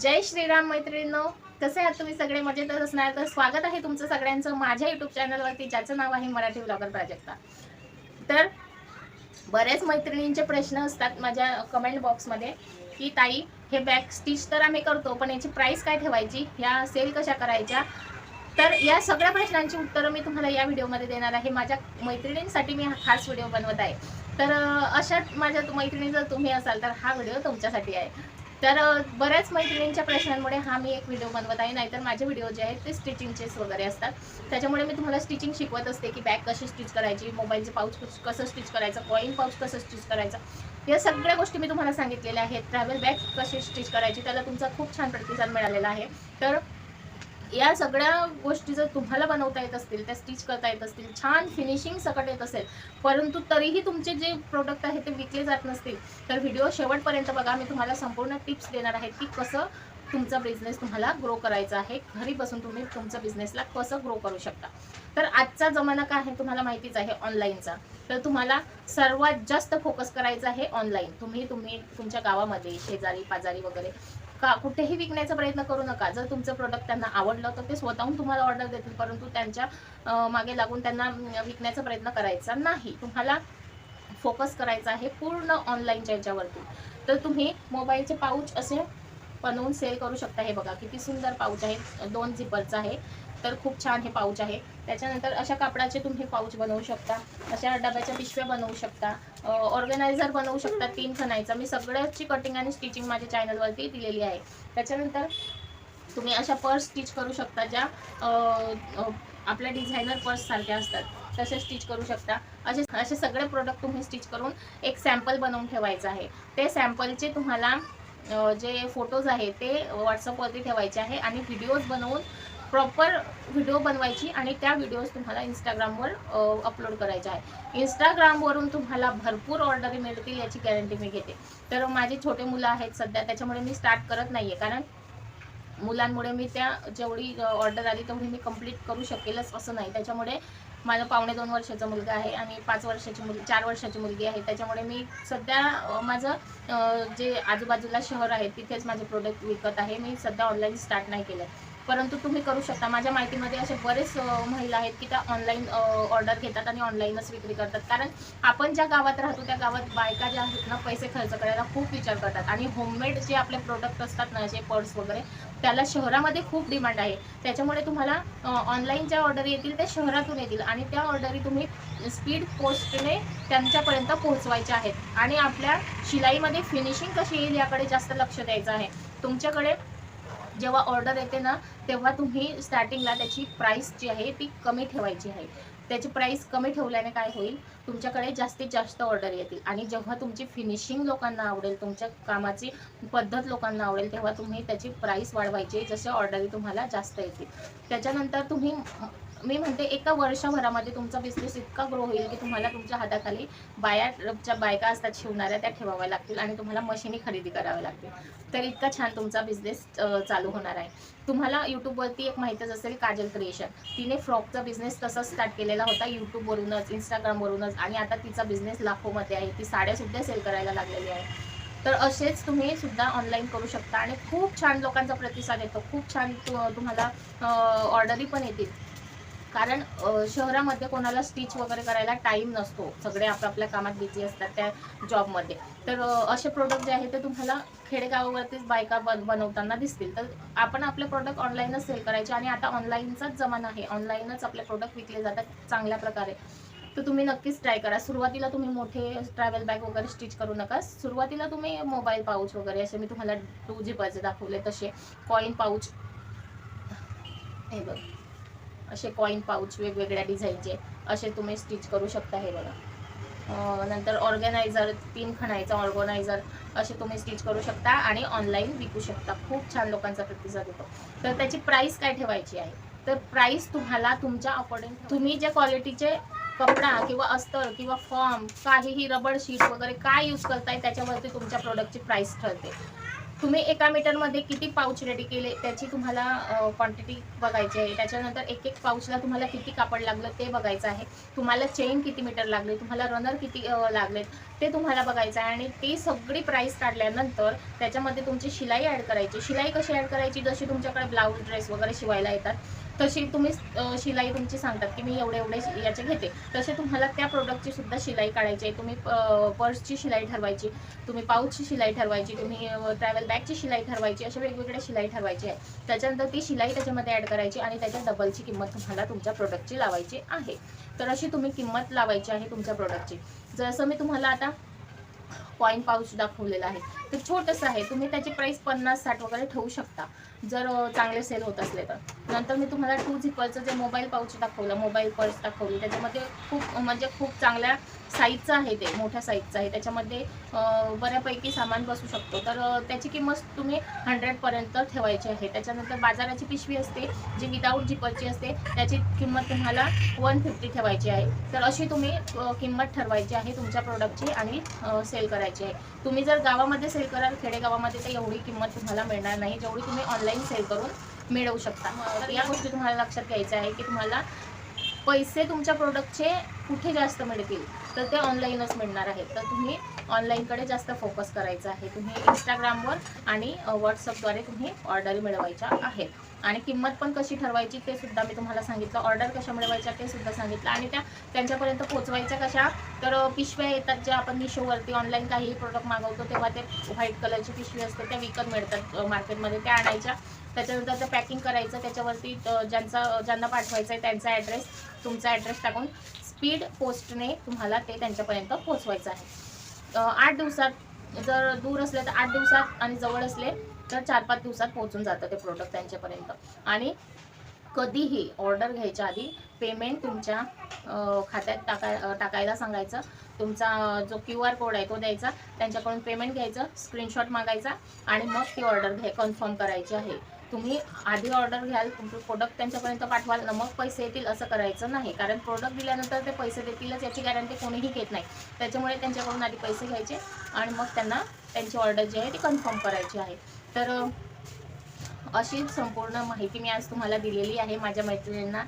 जय श्रीराम मैत्रिणींनो. कसे आहात तुम्ही सगळे? मजेतच असणार तर स्वागत आहे तुमचं सगळ्यांचं माझ्या युट्यूब चॅनलवरती ज्याचं नाव आहे मराठी ब्लॉगर प्राजक्ता तर बरेच मैत्रिणींचे प्रश्न असतात माझ्या कमेंट बॉक्समध्ये की ताई हे बॅग स्टिच तर आम्ही करतो पण याची प्राईस काय ठेवायची? ह्या सेल कशा करायच्या? तर या सगळ्या प्रश्नांची उत्तरं मी तुम्हाला या व्हिडिओमध्ये देणार आहे. माझ्या मैत्रिणींसाठी मी हा खास व्हिडिओ बनवत आहे. तर अशा माझ्या मैत्रिणी जर तुम्ही असाल तर हा व्हिडिओ तुमच्यासाठी आहे. तर बऱ्याच मैत्रिणींच्या प्रश्नांमुळे हा मी एक व्हिडिओ बनवत आहे. नाहीतर माझे व्हिडिओ जे आहेत ते स्टिचिंगचेच वगैरे असतात. त्याच्यामुळे मी तुम्हाला स्टिचिंग शिकवत असते की बॅग कशी स्टिच करायची मोबाईलचे पाऊच कसं स्टिच करायचं कॉईन पाऊच कसं स्टिच करायचं या सगळ्या गोष्टी मी तुम्हाला सांगितलेल्या आहेत. ट्रॅव्हल बॅग कशी स्टिच करायची त्याला तुमचा खूप छान प्रतिसाद मिळालेला आहे. तर या सगळ्या गोष्टी जर तुम्हाला बनवता येत असतील त्या स्टिच करता येत असतील छान फिनिशिंग सकट येत असेल परंतु तरीही तुमचे जे प्रोडक्ट आहे ते विकले जात नसतील तर व्हिडिओ शेवटपर्यंत बघा. मी तुम्हाला संपूर्ण टिप्स देणार आहे की कसं तुमचा बिझनेस तुम्हाला ग्रो करायचा आहे. घरी बसून तुम्ही तुमच्या बिझनेसला कसं ग्रो करू शकता. तर आजचा जमाना काय आहे तुम्हाला माहितीच आहे ऑनलाईनचा तर तुम्हाला सर्वात जास्त फोकस करायचा आहे ऑनलाईन तुम्ही तुम्ही तुमच्या गावामध्ये शेजारी पाजारी वगैरे का कुठेही विकण्याचा प्रयत्न करू नका. जर तुमचं प्रोडक्ट त्यांना आवडलं तर ते स्वतःहून तुम्हाला ऑर्डर देतील परंतु त्यांच्या मागे लागून त्यांना विकण्याचा प्रयत्न करायचा नाही. तुम्हाला फोकस करायचा आहे पूर्ण ऑनलाईनच्या याच्यावरती तर तुम्ही मोबाईलचे पाऊच असे बनवून सेल करू शकता. हे बघा किती सुंदर पाऊच आहे. दोन झिपरचं आहे. तर खूप छान हे पाऊच आहे. त्याच्यानंतर अशा कापडाचे तुम्ही पाऊच बनवू शकता. अशा डब्याच्या पिशव्या बनवू शकता. ऑर्गनायझर बनवू शकता तीन खणायचा. मी सगळ्याची कटिंग आणि स्टिचिंग माझ्या चॅनलवरती दिलेली आहे. त्याच्यानंतर तुम्ही अशा पर्स स्टिच करू शकता ज्या आपल्या डिझायनर पर्स सारख्या असतात. तसे स्टिच करू शकता. असे असे सगळे प्रोडक्ट तुम्ही स्टिच करून एक सॅम्पल बनवून ठेवायचं आहे. ते सॅम्पलचे तुम्हाला जे फोटोज आहे ते व्हॉट्सअपवरती ठेवायचे आहे आणि व्हिडिओज बनवून प्रॉपर व्हिडिओ बनवायची आणि त्या व्हिडिओज तुम्हाला इंस्टाग्रामवर अपलोड करायच्या आहे इंस्टाग्रामवरून तुम्हाला भरपूर ऑर्डरी मिळतील याची गॅरंटी मी घेते. तर माझे छोटे मुलं आहेत सध्या त्याच्यामुळे मी स्टार्ट करत नाही आहे कारण मुलांमुळे मी त्या जेवढी ऑर्डर आली तेवढी मी कंप्लीट करू शकेलच असं नाही. त्याच्यामुळे माझा पावणे दोन वर्षाचा मुलगा आहे आणि पाच वर्षाची मुलगी चार वर्षाची मुलगी आहे. त्याच्यामुळे मी सध्या माझं जे आजूबाजूला शहर आहे तिथेच माझे प्रोडक्ट विकत आहे. मी सध्या ऑनलाईन स्टार्ट नाही केलं परंतु तुम्ही करू शकता. माझ्या माहितीमध्ये असे बरेच महिला आहेत की त्या ऑनलाईन ऑर्डर घेतात आणि ऑनलाईनच विक्री करतात. कारण आपण ज्या गावात राहतो त्या गावात बायका ज्या आहेत ना पैसे खर्च करायला खूप विचार करतात. आणि होममेड जे आपले प्रोडक्ट असतात ना जे पर्स वगैरे त्याला शहरामध्ये खूप डिमांड आहे. त्याच्यामुळे तुम्हाला ऑनलाईन ज्या ऑर्डर येतील त्या शहरातून येतील. आणि त्या ऑर्डरी तुम्ही स्पीड पोस्टने त्यांच्यापर्यंत पोहोचवायच्या आहेत. आणि आपल्या शिलाईमध्ये फिनिशिंग कशी येईल याकडे जास्त लक्ष द्यायचं आहे. तुमच्याकडे जेव्हा ऑर्डर येते ना तेव्हा तुम्ही स्टार्टिंगला त्याची प्राईस जी आहे ती कमी ठेवायची आहे. त्याची प्राईस कमी ठेवल्याने काय होईल? तुमच्याकडे जास्तीत जास्त ऑर्डर येतील. आणि जेव्हा तुमची फिनिशिंग लोकांना आवडेल तुमच्या कामाची पद्धत लोकांना आवडेल तेव्हा तुम्ही त्याची प्राईस वाढवायची जसे ऑर्डरी तुम्हाला जास्त येतील. त्याच्यानंतर तुम्ही मी म्हणते एका वर्षभरामध्ये तुमचा बिझनेस इतका ग्रो होईल की तुम्हाला तुमच्या हाताखाली बाया ज्या बायका असतात शिवणाऱ्या त्या ठेवाव्या लागतील आणि तुम्हाला मशीनी खरेदी कराव्या लागतील. तर इतका छान तुमचा बिझनेस चालू होणार आहे. तुम्हाला यूट्यूबवरती एक माहितीच असेल काजल क्रिएशन तिने फ्रॉकचा बिझनेस तसा स्टार्ट केलेला होता यूट्यूबवरूनच इंस्टाग्रामवरूनच आणि आता तिचा बिझनेस लाखोमध्ये आहे. ती साड्यासुद्धा सेल करायला लागलेली आहे. तर असेच तुम्ही सुद्धा ऑनलाईन करू शकता आणि खूप छान लोकांचा प्रतिसाद येतो. खूप छान तुम्हाला ऑर्डरी पण येतील. कारण शहरामध्ये कोणाला स्टिच वगैरे करायला टाईम नसतो. सगळे आपापल्या कामात बिझी असतात त्या जॉबमध्ये तर असे प्रोडक्ट जे आहे ते तुम्हाला खेडेगावावरतीच बायका बन बनवताना दिसतील. तर आपण आपले प्रोडक्ट ऑनलाईनच सेल करायचे आणि आता ऑनलाईनचाच जमाना आहे. ऑनलाईनच आपले प्रोडक्ट विकले जातात चांगल्या प्रकारे. तर तुम्ही नक्कीच ट्राय करा. सुरुवातीला तुम्ही मोठे ट्रॅव्हल बॅग वगैरे स्टिच करू नका. सुरुवातीला तुम्ही मोबाईल पाऊच वगैरे असे मी तुम्हाला टू झिपरचे दाखवले तसे. कॉईन पाऊच हे बघ. असे कॉईन पाऊच वेगवेगळ्या डिझाईनचे असे तुम्ही स्टिच करू शकता हे बघा. नंतर ऑर्गनायझर तीन खणायचा ऑर्गनायझर असे तुम्ही स्टिच करू शकता आणि ऑनलाईन विकू शकता. खूप छान लोकांचा प्रतिसाद येतो. तर त्याची प्राईस काय ठेवायची आहे? तर प्राईस तुम्हाला तुमच्या अकॉर्डिंग तुम्ही ज्या क्वालिटीचे कपडा किंवा अस्तर किंवा फॉर्म काहीही रबर शीट वगैरे काय यूज करताय त्याच्यावरती तुमच्या प्रोडक्टची प्राईस ठरते. तुम्ही एका मीटरमध्ये किती पाऊच रेडी केले त्याची तुम्हाला क्वांटिटी बघायची आहे. त्याच्यानंतर एक एक पाऊचला तुम्हाला किती कापड लागलं ते बघायचं आहे. तुम्हाला चेन किती मीटर लागले तुम्हाला रनर किती लागलेत ते तुम्हाला बघायचं आहे. आणि ती सगळी प्राईस काढल्यानंतर त्याच्यामध्ये तुमची शिलाई ॲड करायची. शिलाई कशी ॲड करायची? जशी तुमच्याकडे ब्लाऊज ड्रेस वगैरे शिवायला येतात तशी तुम्ही शिलाई तुमची सांगतात की मी एवढे एवढे याचे घेते. तसे तुम्हाला त्या प्रोडक्टची सुद्धा शिलाई काढायची आहे. तुम्ही पर्सची शिलाई ठरवायची तुम्ही पाऊचची शिलाई ठरवायची तुम्ही ट्रॅव्हल बॅगची शिलाई ठरवायची अशा वेगवेगळ्या शिलाई ठरवायची आहे. त्याच्यानंतर ती शिलाई त्याच्यामध्ये ॲड करायची आणि त्याच्या डबलची किंमत तुम्हाला तुमच्या प्रोडक्टची लावायची आहे. तर अशी तुम्ही किंमत लावायची आहे तुमच्या प्रोडक्टची जसं मी तुम्हाला आता कॉईन पाऊच दाखवलेला आहे. ते छोटंसं आहे. तुम्ही त्याची प्राईस पन्नास साठ वगैरे ठेवू शकता. जर चांगले सेल होत असले तर. नंतर मी तुम्हाला टू झिपरचं जे मोबाईल पाऊच दाखवलं मोबाईल पर्स दाखवली. त्याच्यामध्ये खूप म्हणजे खूप चांगल्या साईजचं आहे ते मोठ्या साईजचं आहे. त्याच्यामध्ये बऱ्यापैकी सामान बसू शकतो. तर त्याची किंमत तुम्ही हंड्रेडपर्यंत ठेवायची आहे. त्याच्यानंतर बाजाराची पिशवी असते जी विदाऊट झिपरची असते त्याची किंमत तुम्हाला वन फिफ्टी ठेवायची आहे. तर अशी तुम्ही किंमत ठरवायची आहे तुमच्या प्रोडक्टची आणि सेल करायची आहे. तुम्ही जर गावामध्ये सेल कराल खेडेगावामध्ये तर एवढी किंमत तुम्हाला मिळणार नाही जेवढी तुम्ही ऑनलाईन सेल करून मिळवू शकता. तर या गोष्टी तुम्हाला लक्षात घ्यायच्या आहे की तुम्हाला पैसे तुमच्या प्रोडक्टचे कुठे जास्त मिळतील? तर ते ऑनलाईनच मिळणार आहेत तर तुम्ही ऑनलाईनकडे जास्त फोकस करायचं आहे. तुम्ही इंस्टाग्रामवर आणि व्हॉट्सअपद्वारे तुम्ही ऑर्डर मिळवायच्या आहेत. आणि किंमत पण कशी ठरवायची ते सुद्धा मी तुम्हाला सांगितलं. ऑर्डर कशा मिळवायच्या ते सुद्धा सांगितलं. आणि त्या त्यांच्यापर्यंत पोहोचवायच्या कशा? तर पिशव्या येतात ज्या आपण मिशोवरती ऑनलाईन काहीही प्रोडक्ट मागवतो तेव्हा ते व्हाईट कलरची पिशवी असते. त्या विकत मिळतात मार्केटमध्ये त्या आणायच्या. त्याच्यानंतर ते पॅकिंग करायचं. त्याच्यावरती ज्यांचा ज्यांना पाठवायचं आहे त्यांचा ॲड्रेस तुमचा ॲड्रेस टाकून स्पीड पोस्टने तुम्हाला ते त्यांच्यापर्यंत पोहोचवायचं आहे. आठ दिवसात जर दूर असले तर आठ दिवसात आणि जवळ असले तर चार पाच दिवसात पोहोचून जातं ते प्रोडक्ट त्यांच्यापर्यंत. आणि कधीही ऑर्डर घ्यायच्या आधी पेमेंट तुमच्या खात्यात टाकाय टाकायला सांगायचं. तुमचा जो क्यू आर कोड आहे तो द्यायचा. त्यांच्याकडून पेमेंट घ्यायचं स्क्रीनशॉट मागायचा आणि मग ती ऑर्डर घ्या कन्फर्म करायची आहे. तुम्ही आधी ऑर्डर घ्याल तुमचे प्रोडक्ट त्यांच्यापर्यंत पाठवाल ना मग पैसे येतील असं करायचं नाही. कारण प्रोडक्ट दिल्यानंतर ते पैसे देतीलच याची गॅरंटी कोणीही घेत नाही. त्याच्यामुळे त्यांच्याकडून आधी पैसे घ्यायचे आणि मग त्यांना त्यांची ऑर्डर जी आहे ती कन्फर्म करायची आहे. तर अशी संपूर्ण माहिती मी आज तुम्हाला दिलेली आहे. माझ्या मैत्रिणींना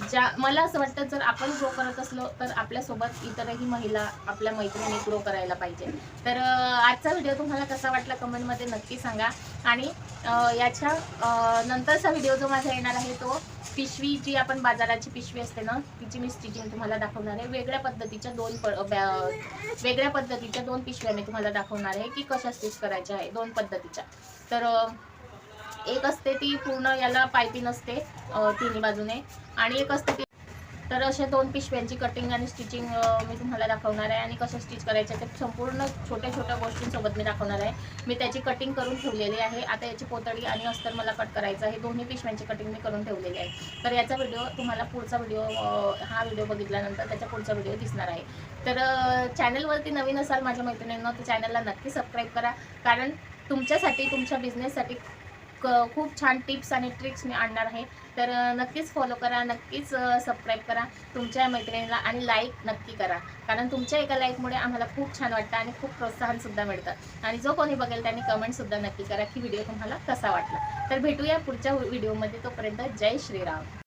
ज्या मला असं वाटतं जर आपण ग्रो करत असलो तर आपल्यासोबत इतरही महिला आपल्या मैत्रिणी ग्रो करायला पाहिजे. तर आजचा व्हिडिओ तुम्हाला कसा वाटला कमेंटमध्ये नक्की सांगा. आणि याच्या नंतरचा व्हिडिओ जो माझा येणार आहे तो पिशवी जी आपण बाजाराची पिशवी असते ना तिची मी स्टिचिंग तुम्हाला दाखवणार आहे वेगळ्या पद्धतीच्या दोन प वेगळ्या पद्धतीच्या दोन पिशव्या मी तुम्हाला दाखवणार आहे की कशा स्टिच करायच्या आहे दोन पद्धतीच्या. तर एक असते ती पूर्ण याला पायपिंग असते तिन्ही बाजूने. आणि एक असतं की तर अशा दोन पिशव्यांची कटिंग आणि स्टिचिंग मी तुम्हाला दाखवणार आहे. आणि कसं स्टिच करायचं ते संपूर्ण छोट्या छोट्या गोष्टींसोबत मी दाखवणार आहे. मी त्याची कटिंग करून ठेवलेली आहे. आता याची पोतळी आणि अस्तर मला कट करायचं आहे. दोन्ही पिशव्यांची कटिंग मी करून ठेवलेली आहे. तर याचा व्हिडिओ तुम्हाला पुढचा व्हिडिओ हा व्हिडिओ बघितल्यानंतर त्याचा पुढचा व्हिडिओ दिसणार आहे. तर चॅनलवरती नवीन असाल माझ्या मैत्रिणींना तर चॅनलला नक्की सबस्क्राईब करा. कारण तुमच्यासाठी तुमच्या बिझनेससाठी खूप छान टिप्स आणि ट्रिक्स मी आणणार आहे. तर नक्कीच फॉलो करा नक्कीच सबस्क्राईब करा तुमच्या मैत्रिणीला आणि लाईक नक्की करा. कारण तुमच्या एका लाईकमुळे आम्हाला खूप छान वाटतं आणि खूप प्रोत्साहनसुद्धा मिळतं. आणि जो कोणी बघेल त्यांनी कमेंटसुद्धा नक्की करा की व्हिडिओ तुम्हाला कसा वाटला. तर भेटूया पुढच्या व्हिडिओमध्ये तोपर्यंत जय श्रीराम.